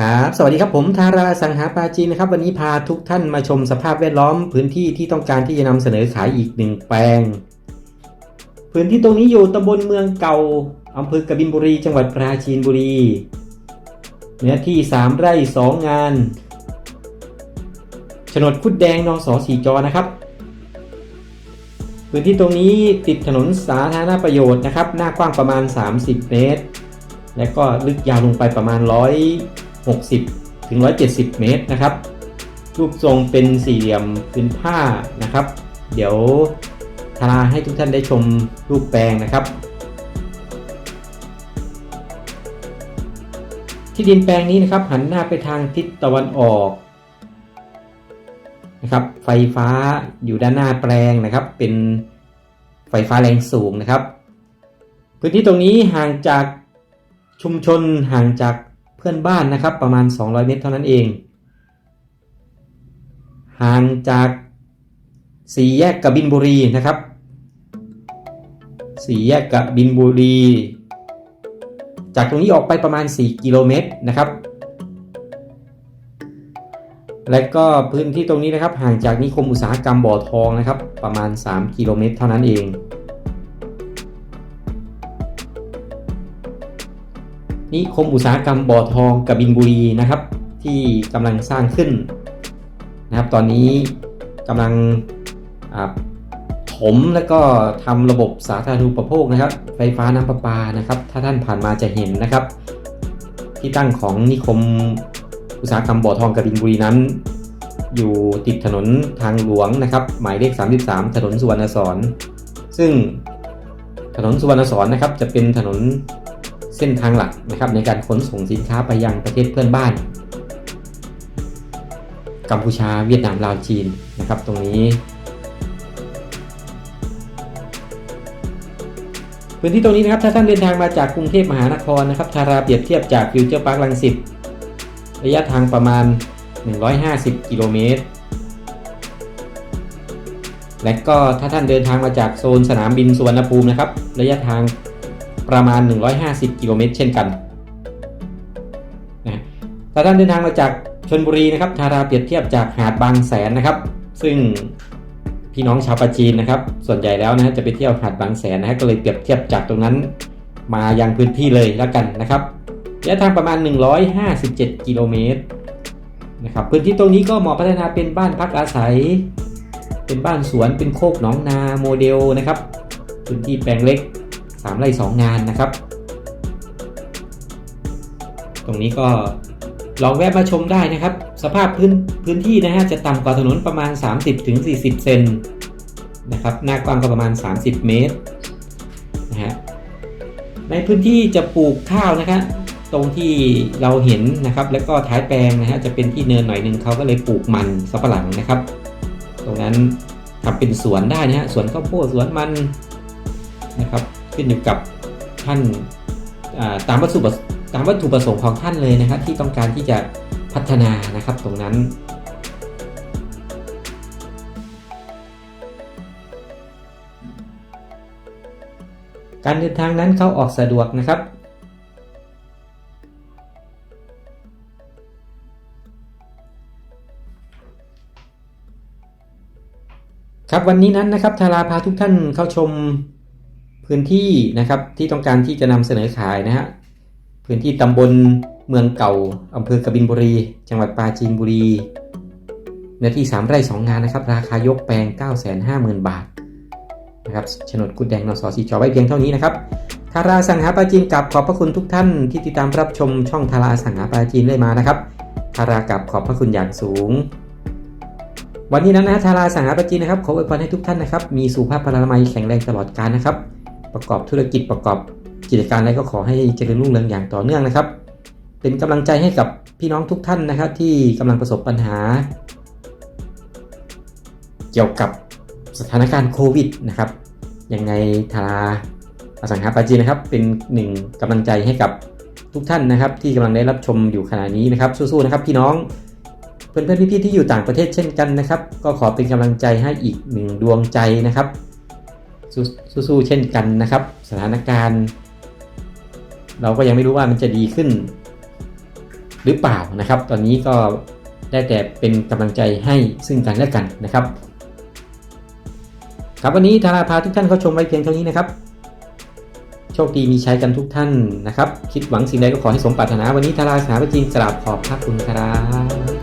ครับสวัสดีครับผมทาราสังหาปาจีนนะครับ วันนี้พาทุกท่านมาชมสภาพแวดล้อม พื้นที่ที่ต้องการที่จะนำเสนอขายอีกหนึ่งแปลง พื้นที่ตรงนี้อยู่ตำบลเมืองเก่าอำเภอกบินบุรี จังหวัดปราจีนบุรีเนื้อที่ 3 ไร่ 2 งานโฉนดคุดแดงนสสีจอนะครับ พื้นที่ตรงนี้ติดถนนสาธารณประโยชน์นะครับ หน้ากว้างประมาณ 30 เมตร และก็ลึกยาวลงไปประมาณ 160 ถึง 170 เมตรนะครับ รูปทรงเป็นสี่เหลี่ยมพื้นผ้านะครับ เดี๋ยวทาราให้ทุกท่านได้ชมรูปแปลงนะครับ ที่ดินแปลงนี้นะครับ หันหน้าไปทางทิศตะวันออกนะครับ ไฟฟ้าอยู่ด้านหน้าแปลงนะครับ เป็นไฟฟ้าแรงสูงนะครับ พื้นที่ตรงนี้ห่างจากชุมชนห่างจาก พื่อนบ้านนะครับ ประมาณ 200 เมตรเท่านั้นเอง ห่างจากสี่แยกกบินบุรีนะครับสี่แยกกบินบุรี จากตรงนี้ออกไปประมาณ 4 กิโลเมตรนะครับ และก็พื้นที่ตรงนี้นะครับห่างจากนิคมอุตสาหกรรมบ่อทองนะครับ ประมาณ 3 กิโลเมตรเท่านั้นเอง นิคมอุตสาหกรรมบ่อทองกบินบุรีนะครับ ที่กำลังสร้างขึ้นนะครับ ตอนนี้กำลังอ่าถมแล้วก็ทำระบบสาธารณูปโภคนะครับ ไฟฟ้าน้ำประปานะครับ ถ้าท่านผ่านมาจะเห็นนะครับ ที่ตั้งของนิคมอุตสาหกรรมบ่อทองกบินบุรีนั้น อยู่ติดถนนทางหลวงนะครับ หมายเลข 33 ถนนสุวรรณสอนซึ่งถนนสุวรรณสอนนะครับจะเป็นถนน เส้นทางหลักนะครับในการขนส่งสินค้าไปยังประเทศเพื่อนบ้าน กัมพูชาเวียดนามลาวจีนนะครับ ตรงนี้ พื้นที่ตรงนี้นะครับถ้าท่านเดินทางมาจากกรุงเทพมหานครนะครับทาราเปรียบเทียบจากฟิวเจอร์พาร์คลังสิตระยะทางประมาณ 150 กิโลเมตรและก็ถ้าท่านเดินทางมาจากโซนสนามบินสุวรรณภูมินะครับ ระยะทาง ประมาณ 150 กิโลเมตรเช่นกันนะถ้าท่านเดินทางมาจากชนบุรีนะครับทาราเปรียบเทียบจากหาดบางแสนนะครับ ซึ่งพี่น้องชาวปาจีนนะครับ ส่วนใหญ่แล้วนะจะไปเที่ยวหาดบางแสนนะฮะก็เลยเปรียบเทียบจากตรงนั้นมายังพื้นที่เลยแล้วกันนะครับระยะทางประมาณ 157 กิโลเมตรนะครับพื้นที่ตรงนี้ก็เหมาะพัฒนาเป็นบ้านพักอาศัย เป็นบ้านสวนเป็นโคกหนองนาโมเดลนะครับ พื้นที่แปลงเล็ก 3ไร่2 งานนะครับ ตรงนี้ก็ลองแวะมาชมได้นะครับ สภาพพื้นพื้นที่นะฮะจะต่ำกว่าถนนประมาณ 30-40 เซนนะครับหน้ากว้างก็ประมาณ 30 เมตรนะฮะในพื้นที่จะปลูกข้าวนะครับตรงที่เราเห็นนะครับ แล้วก็ท้ายแปลงนะฮะจะเป็นที่เนินหน่อยหนึ่งเขาก็เลยปลูกมันสับปะหลังนะครับ ตรงนั้นทำเป็นสวนได้นะฮะสวนข้าวโพดสวนมันนะครับ ขึ้นอยู่กับท่านตามวัตถุประตามวัตถุประสงค์ของท่านเลยนะครับ ที่ต้องการที่จะพัฒนานะครับตรงนั้นการเดินทางนั้นเข้าออกสะดวกนะครับ ครับวันนี้นั้นนะครับทาราพาทุกท่านเข้าชม พื้นที่นะครับที่ต้องการที่จะนำเสนอขายนะฮะพื้นที่ตำบลเมืองเก่าอำเภอกบินบุรี จังหวัดปราจีนบุรีเนื้อที่ 3 ไร่ 2 งานนะครับ ราคายกแปลง 950,000 บาทนะครับโฉนดกุดแดงนสสีจอไว้เพียงเท่านี้นะครับทาราสังหาปราจีนกับขอบพระคุณทุกท่านที่ติดตามรับชมช่องทาราสังหาปราจีนได้มานะครับทารากับขอบพระคุณอย่างสูง วันนี้นั้นนะทาราสังหาปาจีนนะครับขออวยพรให้ทุกท่านนะครับ มีสุขภาพพลามัยแข็งแรงตลอดกาลนะครับ ประกอบธุรกิจประกอบกิจการอะไรก็ขอให้เจริญรุ่งเรืองอย่างต่อเนื่องนะครับ เป็นกำลังใจให้กับพี่น้องทุกท่านนะครับ ที่กำลังประสบปัญหา เกี่ยวกับสถานการณ์โควิดนะครับยังไงทาราอสังหาปาจีนนะครับ เป็นหนึ่งกำลังใจให้กับทุกท่านนะครับ ที่กำลังได้รับชมอยู่ขณะนี้นะครับสู้ๆนะครับพี่น้องเพื่อนๆพี่ๆที่อยู่ต่างประเทศเช่นกันนะครับ ก็ขอเป็นกำลังใจให้อีกหนึ่งดวงใจนะครับ สู้ๆเช่นกันนะครับ สถานการณ์ เราก็ยังไม่รู้ว่ามันจะดีขึ้น หรือเปล่านะครับ ตอนนี้ก็ได้แต่เป็นกำลังใจให้ซึ่งกันและกันนะครับ ครับวันนี้ทาราพาทุกท่านเข้าชมไว้เพียงเท่านี้นะครับ โชคดีมีใชัยกันทุกท่านนะครับ คิดหวังสิ่งใดก็ขอให้สมปรารถนา วันนี้ทาราสาพระจีนกราบขอบพระคุณครับ